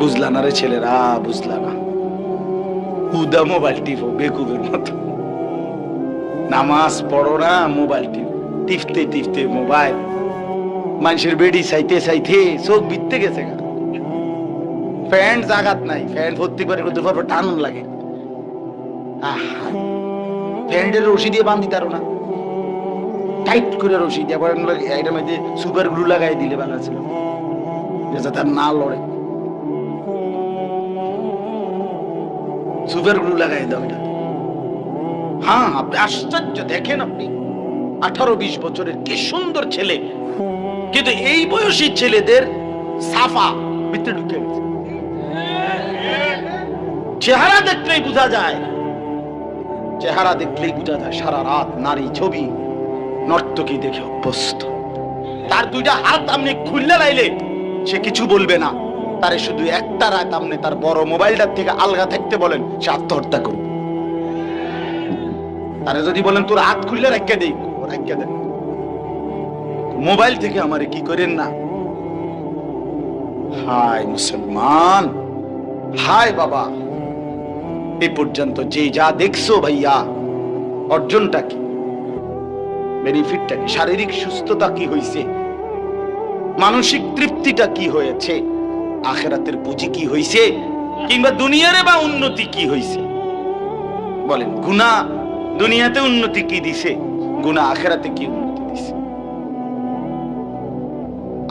বুঝলা না রে ছেলেরা, বুঝলা না। হুদা মোবাইল টিপো বেকুবের মতো। নামাজ পড়ো না, মোবাইল টিপ। টিপতে টিপতে মোবাইল। মানুষের বেডি চাইতে চাইতে চোখ বিত্তে গেছে ফ্যান জাগাত নাই, ফ্যান ভর্তি করে করতে পারব টান লাগে। ফ্যানের রশি দিয়ে বান্ধি তারো না। টাইট করে রশি দিয়ে সুপার গ্লু লাগাই দিলে ভালো ছিল। যাতে আর না লড়ে সুপার গ্লু লাগাই দাও এটা। হ্যাঁ আপনি আশ্চর্য, দেখেন আপনি। আঠারো, বিশ বছরের কি সুন্দর ছেলে। কিন্তু এই বয়সী ছেলেদের সাফা ভিতরে ঢুকে গেছে। চেহারা দেখলেই বোঝা যায়। চেহারা দেখলেই বোঝা যায়, সারা রাত নারী ছবি, নর্তকী দেখে অভ্যস্ত। তার দুইটা হাত আপনি খুললে লাইলে সে কিছু বলবে না। তারে শুধু একটা রাত আপনি তার বড় মোবাইলটার থেকে আলগা থাকতে বলেন, সে আত্মহত্যা করবে তারে যদি বলেন, তোর হাত খুললে রেখে দেই রেখে দেন। মোবাইল থেকে আমারে কি করেন না? হায় মুসলমান, হায় বাবা। এ পর্যন্ত যে যা দেখছ ভাইয়া, অর্জনটা কি? বেনিফিটটা কি? শারীরিক সুস্থতা কি হয়েছে মানসিক তৃপ্তিটা কি হয়েছে? আখেরাতের পুঁজি কি হয়েছে কিংবা দুনিয়ারে বা উন্নতি কি হয়েছে বলেন গুনা দুনিয়াতে উন্নতি কি দিছে? গুনা আখেরাতে কি উন্নতি দিছে?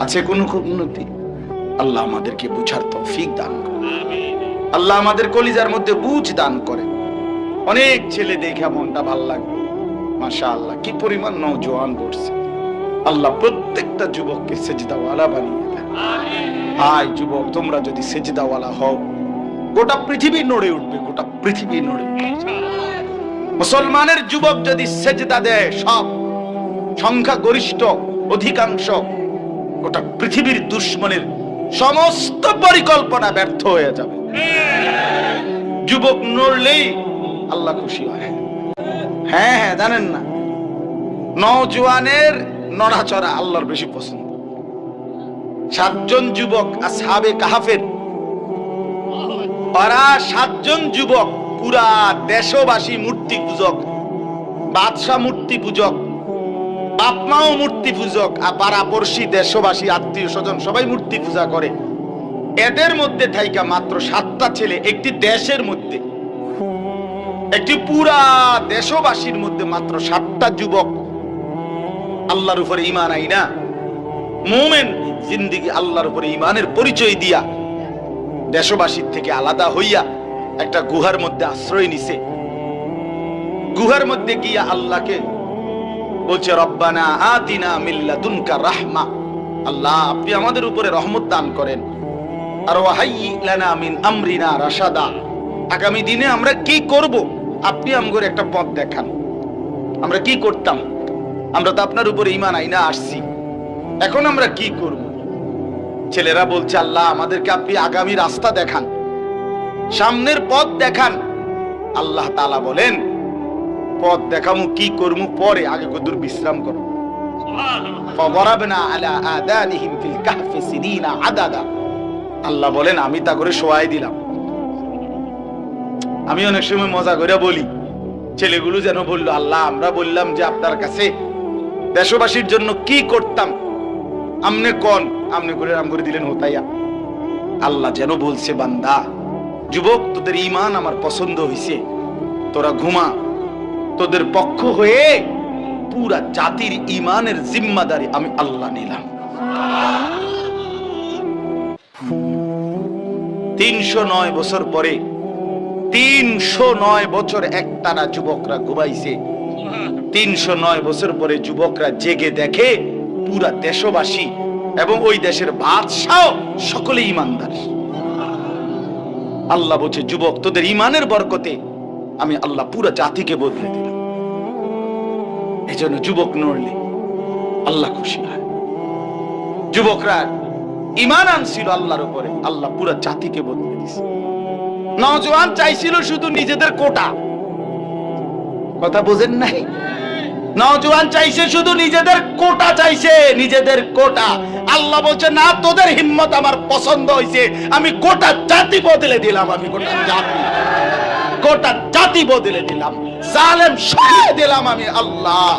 আছে কোন উন্নতি? আল্লাহ আমাদেরকে বুঝার তৌফিক দান করে আল্লাহ আমাদের কলিজার মধ্যে বুঝ দান করে অনেক ছেলে দেখে মনটা ভালো লাগবে মাশা আল্লাহ কি পরিমাণ নৌজওয়ান পড়ছে আল্লাহ প্রত্যেকটা যুবককে সেজদাওয়ালা বানিয়ে দেন। হাই যুবক, তোমরা যদি সেজদাওয়ালা হও, গোটা পৃথিবী নড়ে উঠবে, গোটা পৃথিবী নড়ে মুসলমানের যুবক যদি সেজদা দেয়, সব সংখ্যা গরিষ্ঠ অধিকাংশ, গোটা পৃথিবীর দুশ্মনের সমস্ত পরিকল্পনা ব্যর্থ হয়ে যাবে। যুবক নড়লেই আল্লাহ খুশি হয়। হ্যাঁ হ্যাঁ জানেন না। নওজোয়ানের নড়াচড়া আল্লাহর বেশি পছন্দ। সাতজন যুবক আসহাবে কাহাফের। ওরা সাতজন যুবক, পুরা দেশবাসী মূর্তি পূজক, বাদশাহ মূর্তি পূজক বাপ মাও মূর্তি পূজক, আর পাড়াপড়শি দেশবাসী, আত্মীয় স্বজন সবাই মূর্তি পূজা করে। এদের মধ্যে থাইকা মাত্র সাতটা ছেলে একটি দেশের মধ্যে। একটি পুরা দেশবাসীর মধ্যে মাত্র সাতটা যুবক আল্লাহর উপরে ইমান আই না। মোমেন জিন্দিগি আল্লাহর উপরে ইমানের পরিচয় দিয়া দেশবাসীর থেকে আলাদা হইয়া একটা গুহার মধ্যে আশ্রয় নিছে। গুহার মধ্যে গিয়া আল্লাহকে বলছে, রব্বানা আতিনা মিল্লা দুনকা রাহমা আল্লাহ, আপনি আমাদের উপরে রহমত দান করেন। আর লানা মিন আমরিনা রাশাদা। আগামী দিনে আমরা কি করব? আপনি আমগর একটা পথ দেখান। আমরা কি করতাম? আমরা তো আপনার উপরে ইমান আইনা আসছি। এখন আমরা কি করব? ছেলেরা বলছে আল্লাহ আমাদেরকে আপনি আগামী রাস্তা দেখান সামনের পথ দেখান। আল্লাহ তালা বলেন পথ দেখামু কি করমু পরে আগে কদুর বিশ্রাম করো। আল্লাহ বলেন আমি তা করে সোয়াই দিলাম। আমি অনেক সময় মজা করে বলি ছেলেগুলো যেন বলল আল্লাহ আমরা বললাম যে আপনার কাছে দেশবাসীর জন্য কি করতাম? আমনে কন? আমনে করে আম করে দিলেন হোতাইয়া। আল্লাহ যেন বলছে, বান্দা, যুবক, তোদের ইমান আমার পছন্দ হইছে। তোরা ঘুমা। তোদের পক্ষ হয়ে পুরা জাতির ইমানের জিম্মাদারি আমি আল্লাহ নিলাম। তিনশো নয় বছর পরে, তিনশো নয় বছর একটানা যুবকরা ঘুমাইছে। তিনশো নয় বছর পরে যুবকরা জেগে দেখে পুরা দেশবাসী এবং ওই দেশের বাদশাহ সকলে ইমানদার। আল্লাহ বলছে, যুবক, তোদের ইমানের বরকতে আমি আল্লাহ পুরা জাতিকে বদলে দিলাম। এই জন্য যুবক নড়লে আল্লাহ খুশি হয়। যুবকরা ইমান আনছিল আল্লাহর উপরে, আল্লাহ পুরা জাতিকে বদলে দিছে। নজওয়ান চাইছিল শুধু নিজেদের কোটা কথা বোঝেন নাই? নজওয়ান চাইছে শুধু নিজেদের কোটা চাইছে, নিজেদের কোটা। আল্লাহ বলছে, না, তোদের হিম্মত আমার পছন্দ হয়েছে আমি গোটা জাতি বদলে দিলাম, আমি গোটা জাতি। গোটা জাতি বদলে দিলাম। জালেম সরিয়ে দিলাম আমি আল্লাহ।